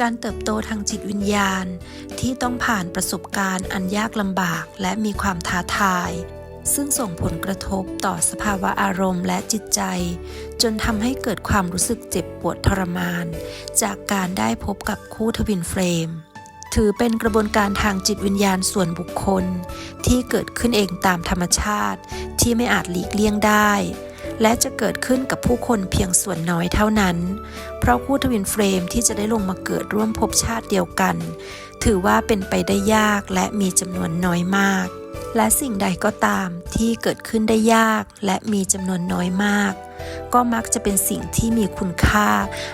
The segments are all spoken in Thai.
การเติบโตทางจิตวิญญาณ ที่ต้องผ่านประสบการณ์อันยากลำบากและมีความท้าทาย ซึ่งส่งผลกระทบต่อสภาวะอารมณ์และจิตใจ จนทำให้เกิดความรู้สึกเจ็บปวดทรมาน จากการได้พบกับคู่ทวินเฟรม ถือเป็นกระบวนการทางจิตวิญญาณส่วนบุคคล ที่เกิดขึ้นเองตามธรรมชาติที่ไม่อาจหลีกเลี่ยงได้ และจะเกิดขึ้นกับผู้คนเพียงส่วนน้อยเท่านั้น เพราะคู่ทวินเฟรมที่จะได้ลงมาเกิดร่วมภพชาติเดียวกัน ถือว่าเป็นไปได้ยากและมีจำนวนน้อยมาก และสิ่งใดก็ตามที่เกิดขึ้นได้ยากและมีจำนวนน้อยมาก ก็มักจะเป็นสิ่งที่มีคุณค่า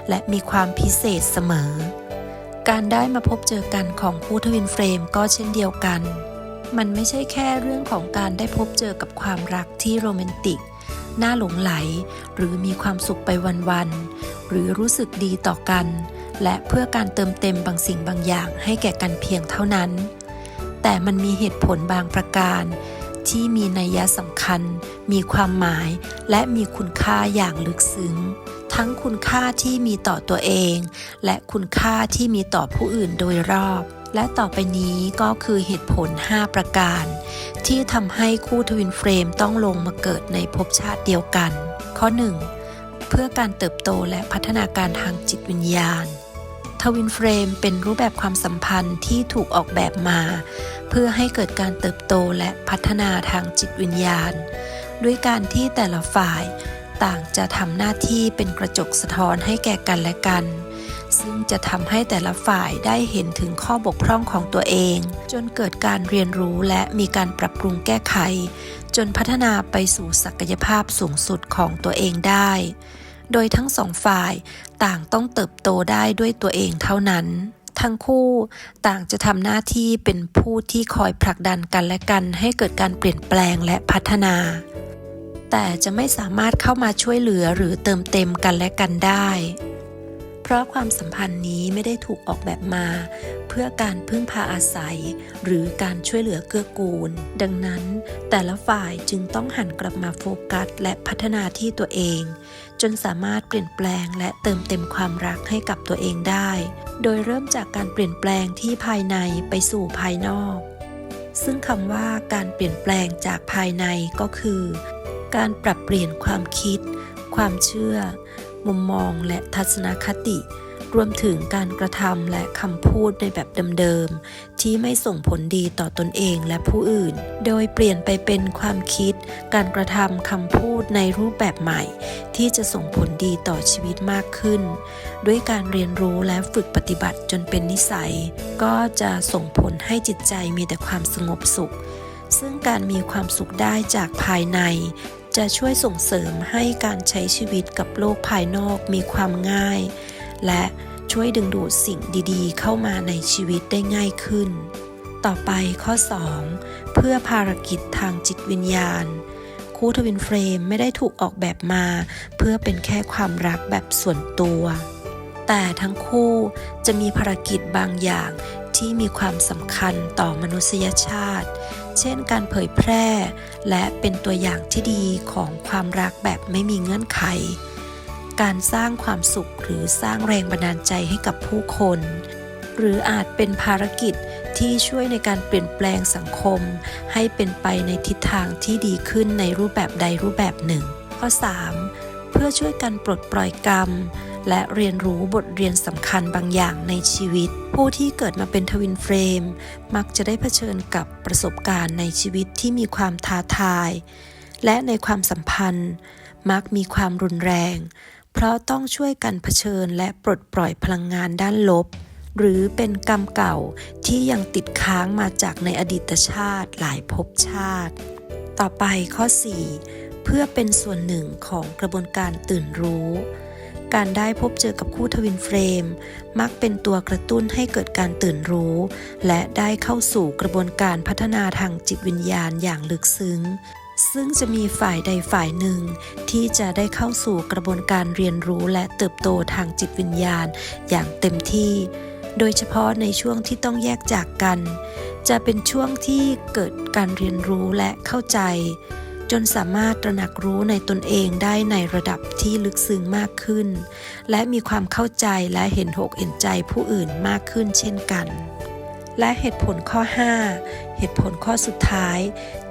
และมีความพิเศษเสมอ การได้มาพบเจอกันของคู่ทวินเฟรมก็เช่นเดียวกัน มันไม่ใช่แค่เรื่องของการได้พบเจอกับความรักที่โรแมนติก น่าหลงไหล หรือมีความสุขไปวันๆ หรือรู้สึกดีต่อกัน และเพื่อการเติมเต็มบางสิ่งบางอย่างให้แก่กันเพียงเท่านั้น แต่มันมีเหตุผลบางประการ ที่มีนัยยะสำคัญ มีความหมาย และมีคุณค่าอย่างลึกซึ้ง ทั้งคุณค่าที่มีต่อตัวเอง และคุณค่าที่มีต่อผู้อื่นโดยรอบ และต่อไปนี้ก็คือเหตุผล 5 ประการ ที่ทำให้คู่ทวินเฟรมต้องลงมาเกิดในภพชาติเดียวกัน ข้อ 1 เพื่อการเติบโตและพัฒนาการทางจิตวิญญาณ ทวินเฟรมเป็นรูปแบบความสัมพันธ์ที่ถูกออกแบบมา เพื่อให้เกิดการเติบโตและพัฒนาทางจิตวิญญาณ ด้วยการที่แต่ละฝ่าย ต่างจะทำหน้าที่เป็นกระจกสะท้อนให้แก่กันและกัน ซึ่งจะทำให้แต่ละฝ่ายได้เห็นถึงข้อบกพร่องของตัวเอง จนเกิดการเรียนรู้และมีการปรับปรุงแก้ไข จนพัฒนาไปสู่ศักยภาพสูงสุดของตัวเองได้ โดยทั้งสองฝ่ายต่างต้องเติบโตได้ด้วยตัวเองเท่านั้นทั้งคู่ต่างจะทำหน้าที่เป็นผู้ที่คอยผลักดันกันและกันให้เกิดการเปลี่ยนแปลงและพัฒนา แต่จะไม่สามารถเข้ามาช่วยเหลือหรือเติมเต็มกันและกันได้ เพราะความสัมพันธ์นี้ไม่ได้ถูกออกแบบมา เพื่อการพึ่งพาอาศัย หรือการช่วยเหลือเกื้อกูล ดังนั้น แต่ละฝ่ายจึงต้องหันกลับมาโฟกัส และพัฒนาที่ตัวเอง จนสามารถเปลี่ยนแปลงและเติมเต็มความรักให้กับตัวเองได้ โดยเริ่มจากการเปลี่ยนแปลงที่ภายในไปสู่ภายนอก ซึ่งคำว่าการเปลี่ยนแปลงจากภายในก็คือ การปรับเปลี่ยนความคิด ความเชื่อ มุมมองและทัศนคติ รวมถึงการกระทำและคำพูดในแบบเดิมๆ ที่ไม่ส่งผลดีต่อตนเองและผู้อื่น โดยเปลี่ยนไปเป็นความคิด การกระทำคำพูดในรูปแบบใหม่ ที่จะส่งผลดีต่อชีวิตมากขึ้น ด้วยการเรียนรู้และฝึกปฏิบัติจนเป็นนิสัย ก็จะส่งผลให้จิตใจมีแต่ความสงบสุขซึ่งการมีความสุขได้จากภายใน จะช่วยส่งเสริมให้การใช้ชีวิตกับโลกภายนอกมีความง่าย และช่วยดึงดูดสิ่งดีๆ เข้ามาในชีวิตได้ง่ายขึ้น ต่อไปข้อ 2 เพื่อภารกิจทางจิตวิญญาณ คู่ทวินเฟรมไม่ได้ถูกออกแบบมา เพื่อเป็นแค่ความรักแบบส่วนตัว แต่ทั้งคู่จะมีภารกิจบางอย่างที่มีความสำคัญต่อมนุษยชาติ เช่นการเผยแพร่ และเป็นตัวอย่างที่ดีของความรักแบบไม่มีเงื่อนไข การสร้างความสุขหรือสร้างแรงบันดาลใจให้กับผู้คน หรืออาจเป็นภารกิจที่ช่วยในการเปลี่ยนแปลงสังคม ให้เป็นไปในทิศทางที่ดีขึ้นในรูปแบบใดรูปแบบหนึ่ง ข้อ 3 เพื่อช่วยกันปลดปล่อยกรรม และเรียนรู้บทเรียนสำคัญบางอย่างในชีวิต ผู้ที่เกิดมาเป็นทวินเฟรม มักจะได้เผชิญกับประสบการณ์ในชีวิตที่มีความท้าทาย และในความสัมพันธ์ มักมีความรุนแรง เพราะต้องช่วยกันเผชิญและปลดปล่อยพลังงานด้านลบ หรือเป็นกรรมเก่าที่ยังติดค้างมาจากในอดีตชาติหลายภพชาติ ต่อไปข้อ 4 เพื่อเป็นส่วนหนึ่งของกระบวนการตื่นรู้ การได้พบเจอกับคู่ทวินเฟรม มักเป็นตัวกระตุ้นให้เกิดการตื่นรู้ และได้เข้าสู่กระบวนการพัฒนาทางจิตวิญญาณอย่างลึกซึ้ง ซึ่งจะมีฝ่ายใดฝ่ายหนึ่ง ที่จะได้เข้าสู่กระบวนการเรียนรู้และเติบโตทางจิตวิญญาณอย่างเต็มที่ โดยเฉพาะในช่วงที่ต้องแยกจากกัน จะเป็นช่วงที่เกิดการเรียนรู้และเข้าใจ จนสามารถตระหนักรู้ในตนเองได้ในระดับที่ลึกซึ้งมากขึ้น และมีความเข้าใจและเห็นหกเห็นใจผู้อื่นมากขึ้นเช่นกัน และเหตุผลข้อ 5 เหตุผลข้อสุดท้าย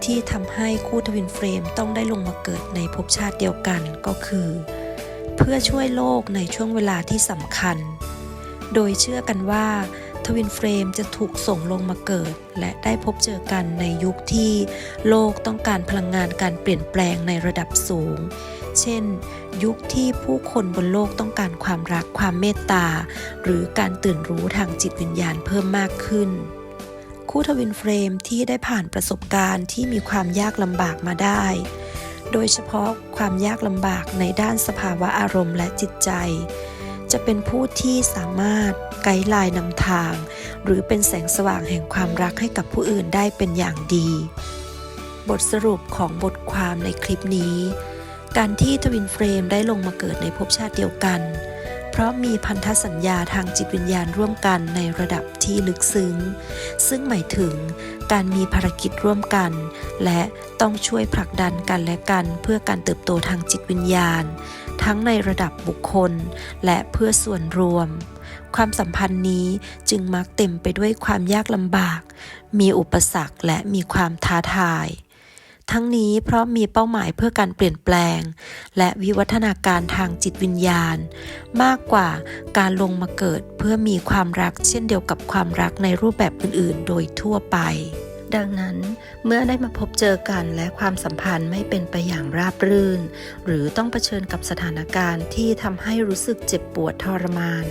ที่ทำให้คู่ทวินเฟรมต้องได้ลงมาเกิดในภพชาติเดียวกันก็คือ เพื่อช่วยโลกในช่วงเวลาที่สำคัญ โดยเชื่อกันว่า ทวินเฟรมจะถูกส่งลงมาเกิด และได้พบเจอกันในยุคที่โลกต้องการพลังงานการเปลี่ยนแปลงในระดับสูง เช่น ยุคที่ผู้คนบนโลกต้องการความรักความเมตตา หรือการตื่นรู้ทางจิตวิญญาณเพิ่มมากขึ้นคู่ทวินเฟรมที่ได้ผ่านประสบการณ์ที่มีความยากลำบากมาได้ โดยเฉพาะความยากลำบากในด้านสภาวะอารมณ์และจิตใจ จะเป็นผู้ที่สามารถไกด์ไลน์นำทาง หรือเป็นแสงสว่างแห่งความรักให้กับผู้อื่นได้เป็นอย่างดี บทสรุปของบทความในคลิปนี้ การที่ทวินเฟรมได้ลงมาเกิดในภพชาติเดียวกัน เพราะมีพันธสัญญาทางจิตวิญญาณร่วมกันในระดับที่ลึกซึ้ง ซึ่งหมายถึงการมีภารกิจร่วมกัน และต้องช่วยผลักดันกันและกันเพื่อการเติบโตทางจิตวิญญาณ ทั้งในระดับบุคคล และเพื่อส่วนรวม ความสัมพันธ์นี้จึงมักเต็มไปด้วยความยากลำบาก มีอุปสรรคและมีความท้าทาย ทั้งนี้เพราะมีเป้าหมายเพื่อการเปลี่ยนแปลง และวิวัฒนาการทางจิตวิญญาณ มากกว่าการลงมาเกิดเพื่อมีความรักเช่นเดียวกับความรักในรูปแบบอื่นๆ โดยทั่วไป ดังนั้นเมื่อได้มาพบเจอกันและความสัมพันธ์ไม่เป็นไปอย่างราบรื่น หรือต้องเผชิญกับสถานการณ์ที่ทำให้รู้สึกเจ็บปวดทรมาน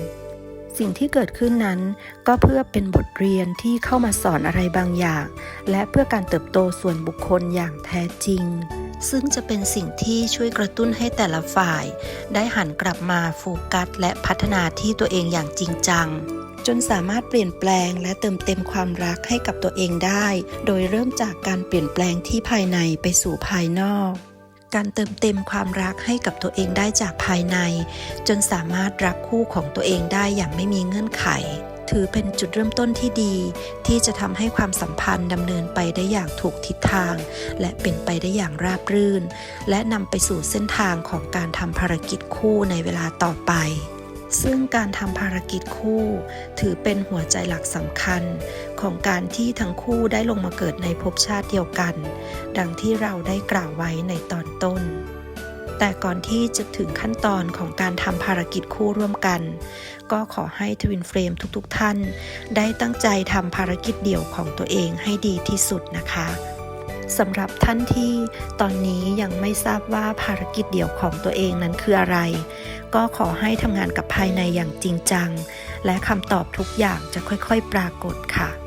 สิ่งที่เกิดขึ้นนั้นก็เพื่อเป็นบทเรียนที่เข้ามาสอนอะไรบางอย่าง และเพื่อการเติบโตส่วนบุคคลอย่างแท้จริง ซึ่งจะเป็นสิ่งที่ช่วยกระตุ้นให้แต่ละฝ่าย ได้หันกลับมาโฟกัส และพัฒนาที่ตัวเองอย่างจริงจัง จนสามารถเปลี่ยนแปลงและเติมเต็มความรักให้กับตัวเองได้ โดยเริ่มจากการเปลี่ยนแปลงที่ภายในไปสู่ภายนอก การเติมเต็มความรักให้กับตัวเองได้จากภายใน จนสามารถรักคู่ของตัวเองได้อย่างไม่มีเงื่อนไข ถือเป็นจุดเริ่มต้นที่ดี ที่จะทำให้ความสัมพันธ์ดำเนินไปได้อย่างถูกทิศทาง และเป็นไปได้อย่างราบรื่น และนำไปสู่เส้นทางของการทำภารกิจคู่ในเวลาต่อไป ซึ่งการทำภารกิจคู่ ถือเป็นหัวใจหลักสำคัญ ของการที่ทั้งคู่ได้ลงมาเกิดในภพชาติเดียวกัน ดังที่เราได้กล่าวไว้ในตอนต้น แต่ก่อนที่จะถึงขั้นตอนของการทำภารกิจคู่ร่วมกัน ก็ขอให้ทวินเฟรมทุกๆท่าน ได้ตั้งใจทำภารกิจเดี่ยวของตัวเองให้ดีที่สุดนะคะ สำหรับท่านที่ตอนนี้ยังไม่ทราบว่าภารกิจเดี่ยวของตัวเองนั้นคืออะไร ก็ขอให้ทำงานกับภายในอย่างจริงจัง และคำตอบทุกอย่างจะค่อยๆ ปรากฏค่ะ